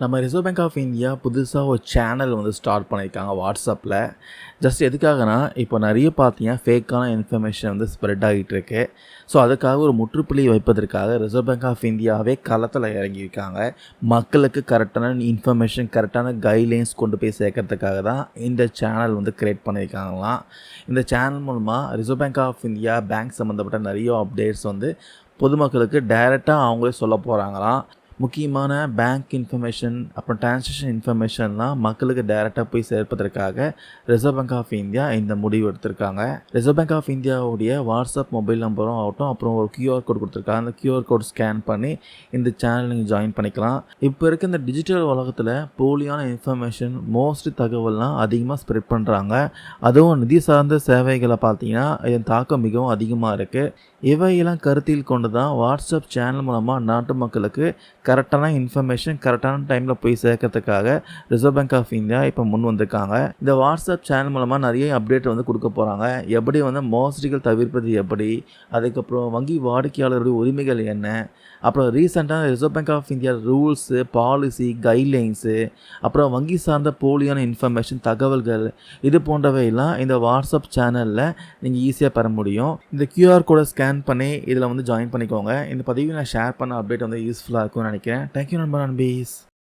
நம்ம reserve bank of India புதுசாக ஒரு சேனல் வந்து ஸ்டார்ட் பண்ணியிருக்காங்க வாட்ஸ்அப்பில் ஜஸ்ட் எதுக்காகனா இப்போ நிறைய பார்த்தீங்கன்னா ஃபேக்கான இன்ஃபர்மேஷன் வந்து ஸ்ப்ரெட் ஆகிட்டு இருக்கு. ஸோ அதுக்காக ஒரு முற்றுப்புள்ளி வைப்பதற்காக ரிசர்வ் பேங்க் ஆஃப் இந்தியாவே களத்தில் இறங்கியிருக்காங்க. மக்களுக்கு கரெக்டான இன்ஃபர்மேஷன் கரெக்டான கைட்லைன்ஸ் கொண்டு போய் சேர்க்கறதுக்காக தான் இந்த சேனல் வந்து க்ரியேட் பண்ணியிருக்காங்களாம். இந்த சேனல் மூலமாக reserve bank of India bank சம்மந்தப்பட்ட நிறைய அப்டேட்ஸ் வந்து பொதுமக்களுக்கு டைரெக்டாக அவங்களே சொல்ல போகிறாங்களாம் முக்கியமான பேங்க் இன்ஃபர்மேஷன் அப்புறம் டிரான்சாக்ஷன் இன்ஃபர்மேஷன்லாம் மக்களுக்கு டைரெக்டாக போய் சேர்ப்பதற்காக ரிசர்வ் பேங்க் ஆஃப் இந்தியா இந்த முடிவு எடுத்திருக்காங்க. ரிசர்வ் பேங்க் ஆஃப் இந்தியாவுடைய வாட்ஸ்அப் மொபைல் நம்பரும் ஆகட்டும் அப்புறம் ஒரு கியூஆர் கோட் கொடுத்துருக்காங்க. அந்த கியூஆர் கோட் ஸ்கேன் பண்ணி இந்த சேனல் நீங்கள் ஜாயின் பண்ணிக்கலாம். இப்போ இருக்க இந்த டிஜிட்டல் உலகத்தில் போலியான இன்ஃபர்மேஷன் மோஸ்ட் தகவல்லாம் அதிகமாக ஸ்ப்ரெட் பண்ணுறாங்க அதுவும் நிதி சார்ந்த சேவைகளை பார்த்தீங்கன்னா இதன் தாக்கம் மிகவும் அதிகமாக இருக்குது இவையெல்லாம் கருத்தில் கொண்டு தான் வாட்ஸ்அப் சேனல் மூலமாக நாட்டு மக்களுக்கு கரெக்டான இன்ஃபர்மேஷன் கரெக்டான டைமில் போய் சேர்க்கறதுக்காக ரிசர்வ் பேங்க் ஆஃப் இந்தியா இப்போ முன் வந்திருக்காங்க. இந்த வாட்ஸ்அப் சேனல் மூலமாக நிறைய அப்டேட் வந்து கொடுக்க போகிறாங்க எப்படி வந்து மோசடிகள் தவிர்ப்பது எப்படி? அதுக்கப்புறம் வங்கி வாடிக்கையாளருடைய உரிமைகள் என்ன? அப்புறம் ரீசெண்டாக reserve bank of India rules policy guidelines அப்புறம் வங்கி சார்ந்த போலியான இன்ஃபர்மேஷன் தகவல்கள் இது போன்றவையெல்லாம் இந்த வாட்ஸ்அப் சேனலில் நீங்கள் ஈஸியாக பெற முடியும். இந்த கியூஆர் கோடை ஸ்கேன் பண்ணி இதில் வந்து ஜாயின் பண்ணிக்கோங்க. இந்த பதிவு நான் ஷேர் பண்ண அப்டேட் வந்து யூஸ்ஃபுல்லாக இருக்கும்னு நினைக்கிறேன் தேங்க்யூ நண்பர் நண்பீஸ்